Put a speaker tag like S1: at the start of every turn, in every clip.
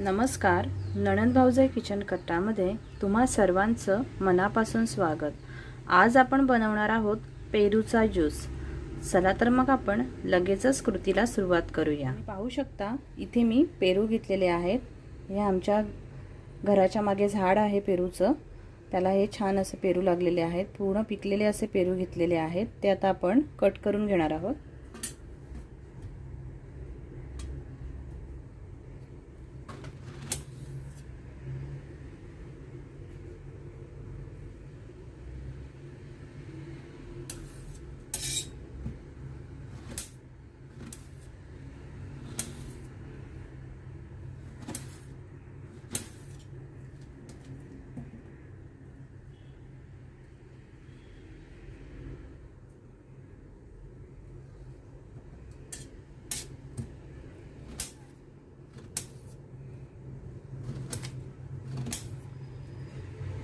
S1: नमस्कार नणंद भाऊजाई किचन कट्टामध्ये तुम्हा सर्वांचं मनापासून स्वागत. आज आपण बनवणार आहोत पेरूचा ज्यूस. चला तर मग आपण लगेचच कृतीला सुरुवात करूया. पाहू शकता इथे मी पेरू घेतलेले आहेत. हे आमच्या घराच्या मागे झाड आहे पेरूचं. त्याला हे छान असे पेरू लागलेले आहेत. पूर्ण पिकलेले असे पेरू घेतलेले आहेत. ते आता आपण कट करून घेणार आहोत.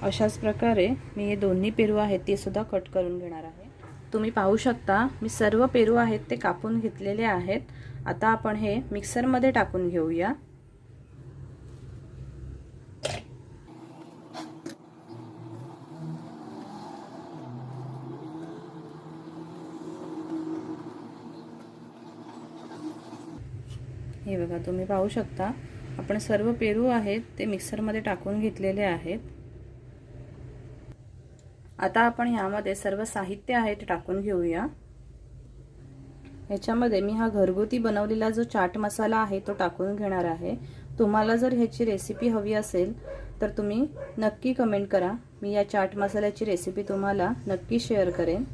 S1: अशाच प्रकारे मी हे दोन्ही पेरू आहेत ते सुद्धा कट करून घेणार आहे. तुम्ही पाहू शकता मी सर्व पेरू आहेत ते कापून घेतलेले आहेत. आता आपण हे मिक्सरमध्ये टाकून घेऊया. हे बघा तुम्ही पाहू शकता आपण सर्व पेरू आहेत ते मिक्सरमध्ये टाकून घेतलेले आहेत. आता आपण ह्यामध्ये सर्व साहित्य आहे ते टाकून घेऊया. ह्याच्यामध्ये मी हा घरगुती बनवलेला जो चाट मसाला आहे तो टाकून घेणार आहे. तुम्हाला जर ह्याची रेसिपी हवी असेल तर तुम्ही नक्की कमेंट करा. मी या चाट मसाल्याची रेसिपी तुम्हाला नक्की शेअर करेन.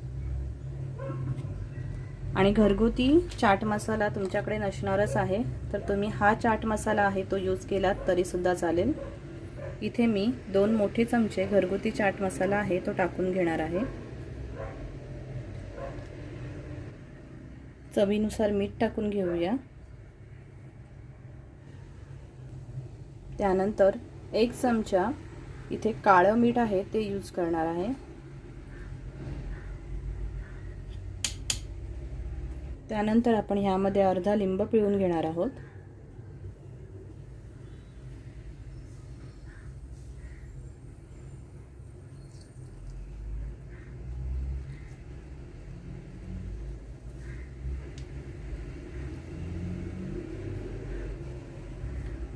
S1: आणि घरगुती चाट मसाला तुमच्याकडे नसणारच आहे तर तुम्ही हा चाट मसाला आहे तो यूज केलात तरीसुद्धा चालेल. इथे मी दोन मोठे चमचे घरगुती चाट मसाला आहे तो टाकून घेणार आहे. चवीनुसार मीठ टाकून घेऊया. त्यानंतर एक चमचा इथे काळं मीठ आहे ते यूज करणार आहे. त्यानंतर आपण ह्यामध्ये अर्धा लिंब पिळून घेणार आहोत.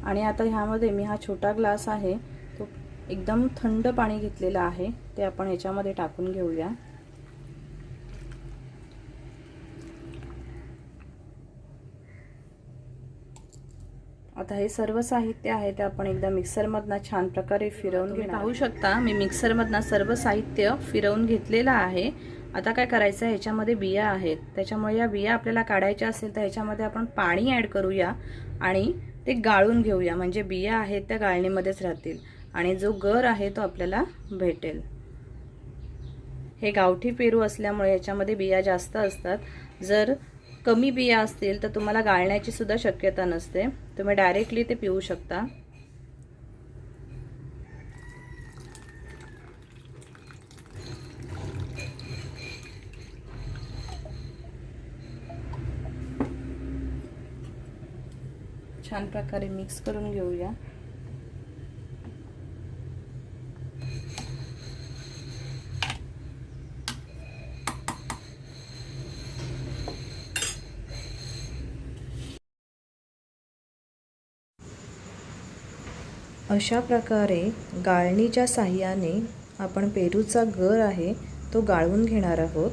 S1: आणि आता ह्यामध्ये मी हा छोटा ग्लास आहे तो एकदम थंड पाणी घेतलेलं आहे ते आपण ह्याच्यामध्ये टाकून घेऊया. आता हे सर्व साहित्य आहे ते आपण एकदा मिक्सरमधनं छान प्रकारे फिरवून घेऊन पाहू शकता मी मिक्सरमधनं सर्व साहित्य फिरवून घेतलेलं आहे. आता काय करायचं आहे ह्याच्यामध्ये बिया आहेत. त्याच्यामुळे या बिया आपल्याला काढायच्या असेल तर ह्याच्यामध्ये आपण पाणी ॲड करूया आणि ते गाळून घेऊया. म्हणजे बिया आहेत त्या गाळणीमध्येच राहतील. आणि जो गर आहे तो आपल्याला भेटेल. हे गावठी पेरू असल्यामुळे याच्यामध्ये बिया जास्त असतात. जर कमी बिया असतील तर तुम्हाला गाळण्याची सुद्धा शक्यता नसते. तुम्ही डायरेक्टली ते पिऊ शकता. छान प्रकारे मिक्स करून घेऊया. अशा प्रकारे गाळणीच्या साह्याने आपण पेरूचा गर आहे तो गाळून घेणार आहोत.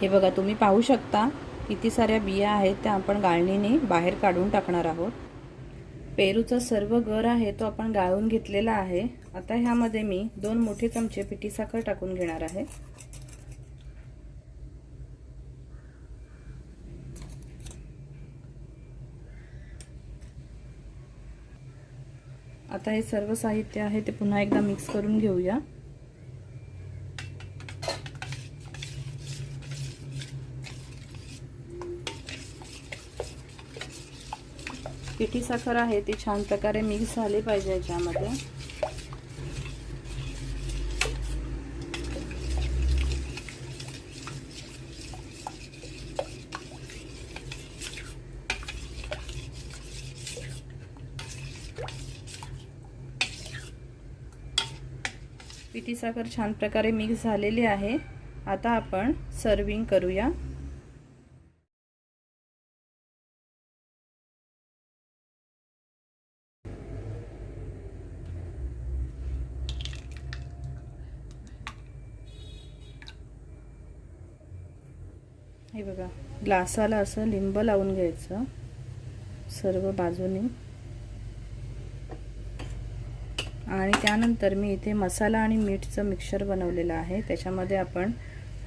S1: हे बघा तुम्ही पाहू शकता किती साऱ्या बिया आहेत त्या आपण गाळणीने बाहेर काढून टाकणार आहोत. पेरूचा सर्व गर आहे तो आपण गाळून घेतलेला आहे. आता ह्यामध्ये मी दोन मोठे चमचे पिठी साखर टाकून घेणार आहे. आता हे सर्व साहित्य आहे ते पुन्हा एकदा मिक्स करून घेऊया. पिठी साखर आहे ती छान प्रकारे मिक्स झाली पाहिजे याच्यामध्ये. पिठी साखर छान प्रकारे मिक्स झालेली आहे. आता आपण सर्विंग करूया. हे बघा ग्लासाला असं लिंब लावून घ्यायचं सर्व बाजूनी. आणि त्यानंतर मी इथे मसाला आणि मीठचं मिक्सर बनवलेलं आहे. त्याच्यामध्ये आपण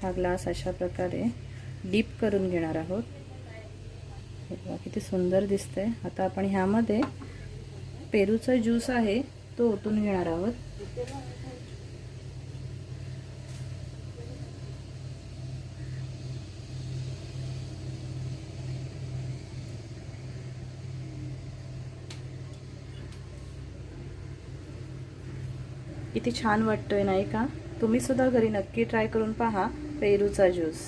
S1: हा ग्लास अशा प्रकारे डीप करून घेणार आहोत. हे बघा किती सुंदर दिसतंय. आता आपण ह्यामध्ये पेरूचा ज्यूस आहे तो ओतून घेणार आहोत. किती छान वाटतोय नाही का? तुम्ही सुद्धा घरी नक्की ट्राय करून पहा पेरूचा ज्यूस